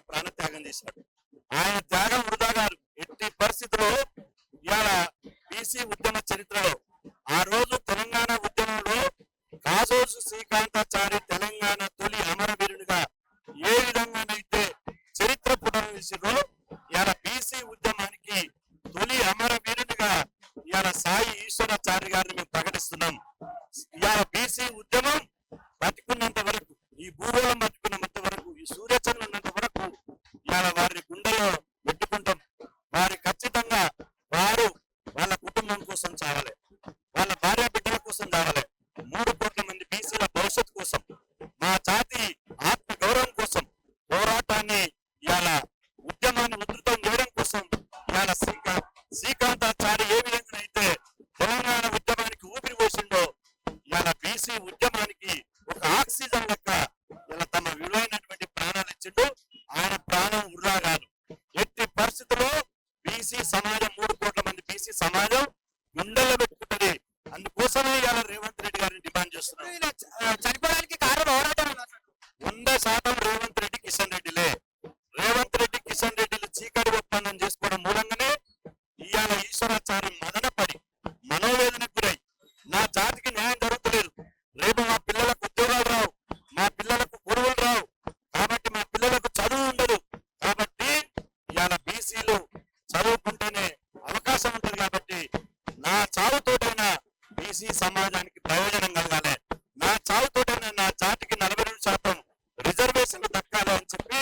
ప్రాణ త్యాగం చేశాడు. ఆయన త్యాగం వృధా కాదు. ఎట్టి పరిస్థితుల్లో ఇవాళ బీసీ ఉద్యమ చరిత్రలో ఆ రోజు తెలంగాణ ఉద్యమంలో కాజోజు శ్రీకాంతాచారి తెలంగాణ తొలి అమరవీరునిగా ఏ విధంగానైతే చరిత్ర పునరుద్ధరించారో ఇవాళ బీసీ ఉద్యమానికి తొలి అమరవీరునిగా ఇవాళ సాయి ఈశ్వరాచారి గారిని మేము ప్రకటిస్తున్నాం. ఇవాళ బీసీ ఉద్యమం భూగోళం పట్టుకున్నంత వరకు ఈ సూర్యచంద్రులు ఉన్నంత వరకు ఇవాళ వారిని గుండెలో పెట్టుకుంటాం. వారి ఖచ్చితంగా వారు వాళ్ళ కుటుంబం కోసం చావాలి వాళ్ళ భార్య బిడ్డల కోసం చావాలి మూడు కోట్ల మంది బీసీల భవిష్యత్తు కోసం మా జాతి ఆత్మ గౌరవం కోసం పోరాటాన్ని ఇవాళ ఉద్యమాన్ని ఉధృతం చేయడం కోసం ఇవాళ శ్రీకా శ్రీకాంతాచారి ఏ విధంగా అయితే తెలంగాణ ఉద్యమానికి ఊపిరి పోసిండో ఇవాళ బీసీ ఉద్యమానికి ఒక ఆక్సిజన్ లెక్క తన విలువైనటువంటి ప్రాణాలు ఇచ్చిండు. ఆయన ప్రాణం ఉర్రా కాదు ఎట్టి పరిస్థితుల్లో బీసీ సమాజం మూడు కోట్ల మంది బీసీ సమాజం గుండెల్లో పెట్టుకుంటది. అందుకోసమే ఇవాళ రేవంత్ రెడ్డి గారిని డిమాండ్ చేస్తున్నారు. చనిపోవడానికి కారణం ఎవరైతే వంద శాతం రేవంత్ రెడ్డి కిషన్ రెడ్డిలే. రేవంత్ రెడ్డి కిషన్ రెడ్డిలు చీకటి ఒప్పందం చేసుకోవడం మూలంగానే ఇవాళ ఈశ్వరాచార్యం మదన బీసీ సమాజానికి ప్రయోజనం కలగాలి. నా చావుతోటే నా జాతికి నలభై రెండు శాతం రిజర్వేషన్లు దక్కాలి అని చెప్పి